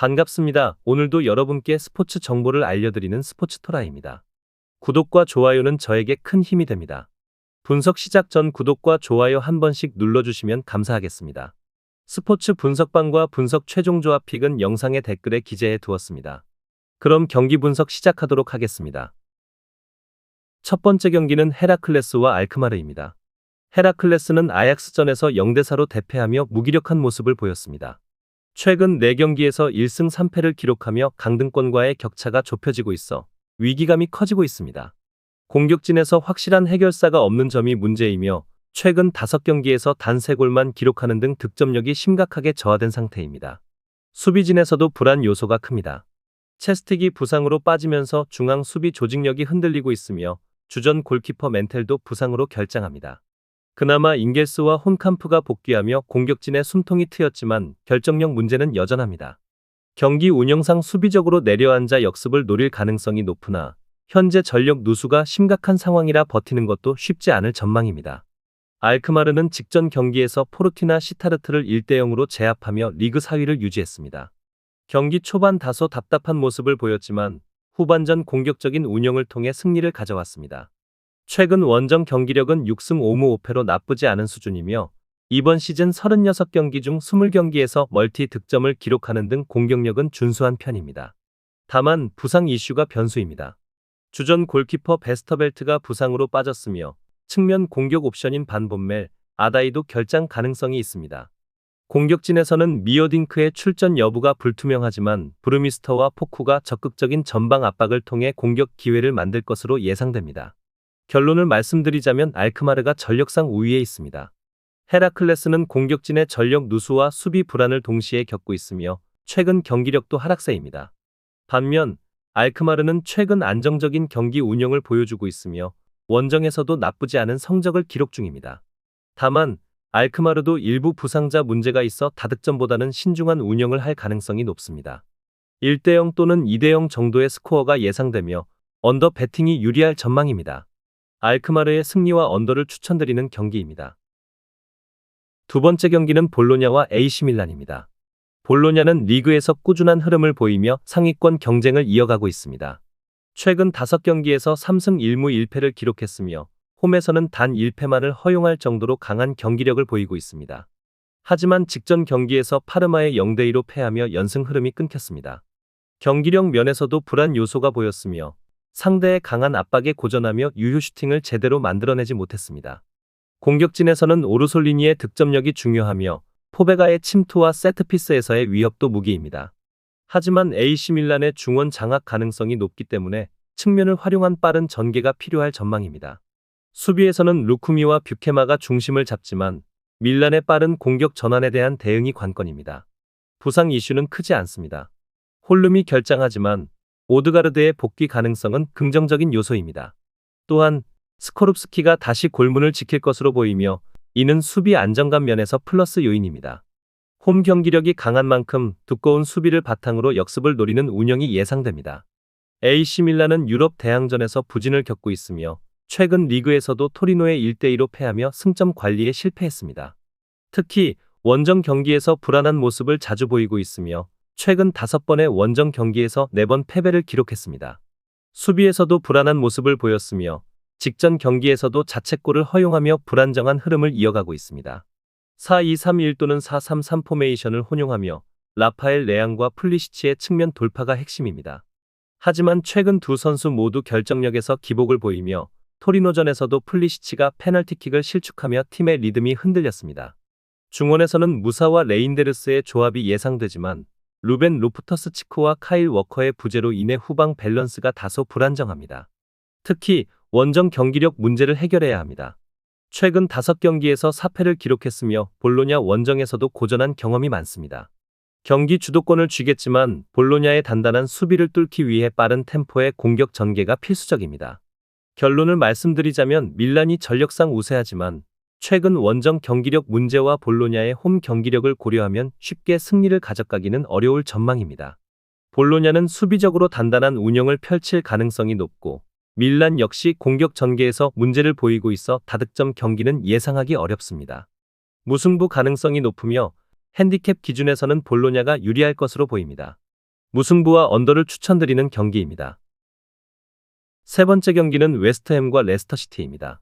반갑습니다. 오늘도 여러분께 스포츠 정보를 알려드리는 스포츠토라입니다. 구독과 좋아요는 저에게 큰 힘이 됩니다. 분석 시작 전 구독과 좋아요 한 번씩 눌러주시면 감사하겠습니다. 스포츠 분석방과 분석 최종 조합 픽은 영상의 댓글에 기재해 두었습니다. 그럼 경기 분석 시작하도록 하겠습니다. 첫 번째 경기는 헤라클레스와 알크마르입니다. 헤라클레스는 아약스전에서 0대4로 대패하며 무기력한 모습을 보였습니다. 최근 4경기에서 1승 3패를 기록하며 강등권과의 격차가 좁혀지고 있어 위기감이 커지고 있습니다. 공격진에서 확실한 해결사가 없는 점이 문제이며 최근 5경기에서 단 3골만 기록하는 등 득점력이 심각하게 저하된 상태입니다. 수비진에서도 불안 요소가 큽니다. 체스틱이 부상으로 빠지면서 중앙 수비 조직력이 흔들리고 있으며 주전 골키퍼 멘텔도 부상으로 결장합니다. 그나마 잉겔스와 혼캄프가 복귀하며 공격진의 숨통이 트였지만 결정력 문제는 여전합니다. 경기 운영상 수비적으로 내려앉아 역습을 노릴 가능성이 높으나 현재 전력 누수가 심각한 상황이라 버티는 것도 쉽지 않을 전망입니다. 알크마르는 직전 경기에서 포르티나 시타르트를 1대 0으로 제압하며 리그 4위를 유지했습니다. 경기 초반 다소 답답한 모습을 보였지만 후반전 공격적인 운영을 통해 승리를 가져왔습니다. 최근 원정 경기력은 6승 5무 5패로 나쁘지 않은 수준이며 이번 시즌 36경기 중 20경기에서 멀티 득점을 기록하는 등 공격력은 준수한 편입니다. 다만 부상 이슈가 변수입니다. 주전 골키퍼 베스터벨트가 부상으로 빠졌으며 측면 공격 옵션인 반본멜, 아다이도 결장 가능성이 있습니다. 공격진에서는 미어딩크의 출전 여부가 불투명하지만 브루미스터와 포쿠가 적극적인 전방 압박을 통해 공격 기회를 만들 것으로 예상됩니다. 결론을 말씀드리자면 알크마르가 전력상 우위에 있습니다. 헤라클레스는 공격진의 전력 누수와 수비 불안을 동시에 겪고 있으며 최근 경기력도 하락세입니다. 반면 알크마르는 최근 안정적인 경기 운영을 보여주고 있으며 원정에서도 나쁘지 않은 성적을 기록 중입니다. 다만 알크마르도 일부 부상자 문제가 있어 다득점보다는 신중한 운영을 할 가능성이 높습니다. 1대0 또는 2대0 정도의 스코어가 예상되며 언더 배팅이 유리할 전망입니다. 알크마르의 승리와 언더를 추천드리는 경기입니다. 두 번째 경기는 볼로냐와 AC 밀란입니다. 볼로냐는 리그에서 꾸준한 흐름을 보이며 상위권 경쟁을 이어가고 있습니다. 최근 5경기에서 3승 1무 1패를 기록했으며 홈에서는 단 1패만을 허용할 정도로 강한 경기력을 보이고 있습니다. 하지만 직전 경기에서 파르마의 0대2로 패하며 연승 흐름이 끊겼습니다. 경기력 면에서도 불안 요소가 보였으며 상대의 강한 압박에 고전하며 유효 슈팅을 제대로 만들어내지 못했습니다. 공격진에서는 오르솔리니의 득점력이 중요하며 포베가의 침투와 세트피스에서의 위협도 무기입니다. 하지만 AC 밀란의 중원 장악 가능성이 높기 때문에 측면을 활용한 빠른 전개가 필요할 전망입니다. 수비에서는 루쿠미와 뷰케마가 중심을 잡지만 밀란의 빠른 공격 전환에 대한 대응이 관건입니다. 부상 이슈는 크지 않습니다. 홀름이 결장하지만 오드가르드의 복귀 가능성은 긍정적인 요소입니다. 또한 스코룹스키가 다시 골문을 지킬 것으로 보이며 이는 수비 안정감 면에서 플러스 요인입니다. 홈 경기력이 강한 만큼 두꺼운 수비를 바탕으로 역습을 노리는 운영이 예상됩니다. AC 밀란은 유럽 대항전에서 부진을 겪고 있으며 최근 리그에서도 토리노에 1대2로 패하며 승점 관리에 실패했습니다. 특히 원정 경기에서 불안한 모습을 자주 보이고 있으며 최근 5번의 원정 경기에서 4번 패배를 기록했습니다. 수비에서도 불안한 모습을 보였으며 직전 경기에서도 자책골을 허용하며 불안정한 흐름을 이어가고 있습니다. 4-2-3-1 또는 4-3-3 포메이션을 혼용하며 라파엘 레앙과 플리시치의 측면 돌파가 핵심입니다. 하지만 최근 두 선수 모두 결정력에서 기복을 보이며 토리노전에서도 플리시치가 페널티킥을 실축하며 팀의 리듬이 흔들렸습니다. 중원에서는 무사와 레인데르스의 조합이 예상되지만 루벤 로프터스 치코와 카일 워커의 부재로 인해 후방 밸런스가 다소 불안정합니다. 특히 원정 경기력 문제를 해결해야 합니다. 최근 5경기에서 4패를 기록했으며 볼로냐 원정에서도 고전한 경험이 많습니다. 경기 주도권을 쥐겠지만 볼로냐의 단단한 수비를 뚫기 위해 빠른 템포의 공격 전개가 필수적입니다. 결론을 말씀드리자면 밀란이 전력상 우세하지만 최근 원정 경기력 문제와 볼로냐의 홈 경기력을 고려하면 쉽게 승리를 가져가기는 어려울 전망입니다. 볼로냐는 수비적으로 단단한 운영을 펼칠 가능성이 높고 밀란 역시 공격 전개에서 문제를 보이고 있어 다득점 경기는 예상하기 어렵습니다. 무승부 가능성이 높으며 핸디캡 기준에서는 볼로냐가 유리할 것으로 보입니다. 무승부와 언더를 추천드리는 경기입니다. 세 번째 경기는 웨스트햄과 레스터시티입니다.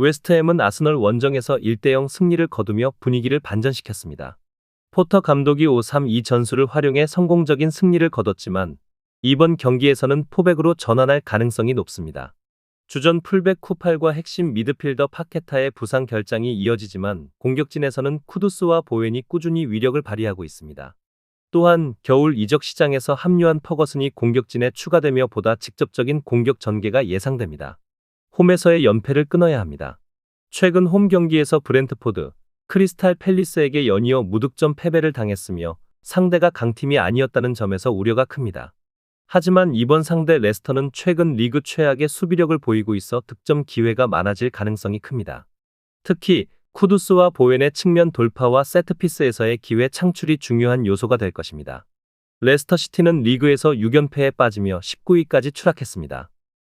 웨스트햄은 아스널 원정에서 1대0 승리를 거두며 분위기를 반전시켰습니다. 포터 감독이 5-3-2 전술을 활용해 성공적인 승리를 거뒀지만 이번 경기에서는 포백으로 전환할 가능성이 높습니다. 주전 풀백 쿠팔과 핵심 미드필더 파케타의 부상 결장이 이어지지만 공격진에서는 쿠두스와 보웬이 꾸준히 위력을 발휘하고 있습니다. 또한 겨울 이적 시장에서 합류한 퍼거슨이 공격진에 추가되며 보다 직접적인 공격 전개가 예상됩니다. 홈에서의 연패를 끊어야 합니다. 최근 홈 경기에서 브렌트포드, 크리스탈 팰리스에게 연이어 무득점 패배를 당했으며 상대가 강팀이 아니었다는 점에서 우려가 큽니다. 하지만 이번 상대 레스터는 최근 리그 최악의 수비력을 보이고 있어 득점 기회가 많아질 가능성이 큽니다. 특히 쿠두스와 보웬의 측면 돌파와 세트피스에서의 기회 창출이 중요한 요소가 될 것입니다. 레스터시티는 리그에서 6연패에 빠지며 19위까지 추락했습니다.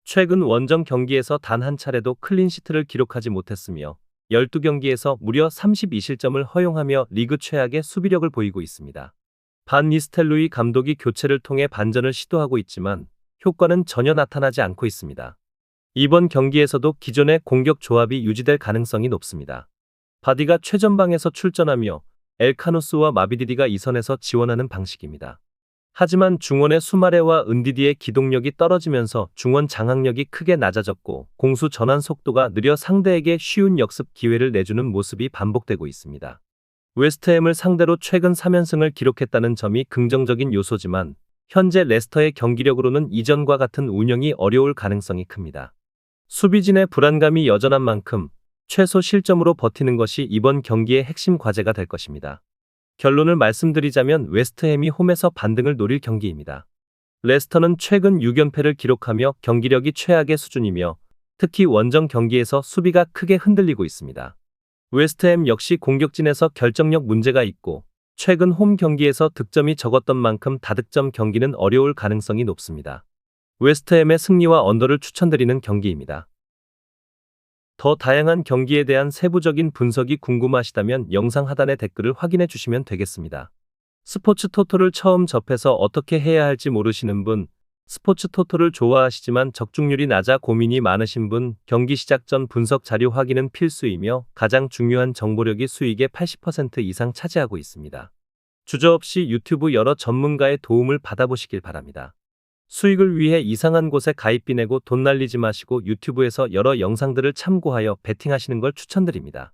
최근 원정 경기에서 단 한 차례도 클린시트를 기록하지 못했으며 12경기에서 무려 32실점을 허용하며 리그 최악의 수비력을 보이고 있습니다. 반 니스텔루이 감독이 교체를 통해 반전을 시도하고 있지만 효과는 전혀 나타나지 않고 있습니다. 이번 경기에서도 기존의 공격 조합이 유지될 가능성이 높습니다. 바디가 최전방에서 출전하며 엘카노스와 마비디디가 이선에서 지원하는 방식입니다. 하지만 중원의 수마레와 은디디의 기동력이 떨어지면서 중원 장악력이 크게 낮아졌고 공수 전환 속도가 느려 상대에게 쉬운 역습 기회를 내주는 모습이 반복되고 있습니다. 웨스트햄을 상대로 최근 3연승을 기록했다는 점이 긍정적인 요소지만 현재 레스터의 경기력으로는 이전과 같은 운영이 어려울 가능성이 큽니다. 수비진의 불안감이 여전한 만큼 최소 실점으로 버티는 것이 이번 경기의 핵심 과제가 될 것입니다. 결론을 말씀드리자면 웨스트햄이 홈에서 반등을 노릴 경기입니다. 레스터는 최근 6연패를 기록하며 경기력이 최악의 수준이며 특히 원정 경기에서 수비가 크게 흔들리고 있습니다. 웨스트햄 역시 공격진에서 결정력 문제가 있고 최근 홈 경기에서 득점이 적었던 만큼 다득점 경기는 어려울 가능성이 높습니다. 웨스트햄의 승리와 언더를 추천드리는 경기입니다. 더 다양한 경기에 대한 세부적인 분석이 궁금하시다면 영상 하단의 댓글을 확인해 주시면 되겠습니다. 스포츠 토토를 처음 접해서 어떻게 해야 할지 모르시는 분, 스포츠 토토를 좋아하시지만 적중률이 낮아 고민이 많으신 분, 경기 시작 전 분석 자료 확인은 필수이며 가장 중요한 정보력이 수익의 80% 이상 차지하고 있습니다. 주저 없이 유튜브 여러 전문가의 도움을 받아보시길 바랍니다. 수익을 위해 이상한 곳에 가입비 내고 돈 날리지 마시고 유튜브에서 여러 영상들을 참고하여 베팅하시는 걸 추천드립니다.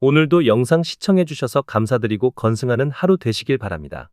오늘도 영상 시청해주셔서 감사드리고 건승하는 하루 되시길 바랍니다.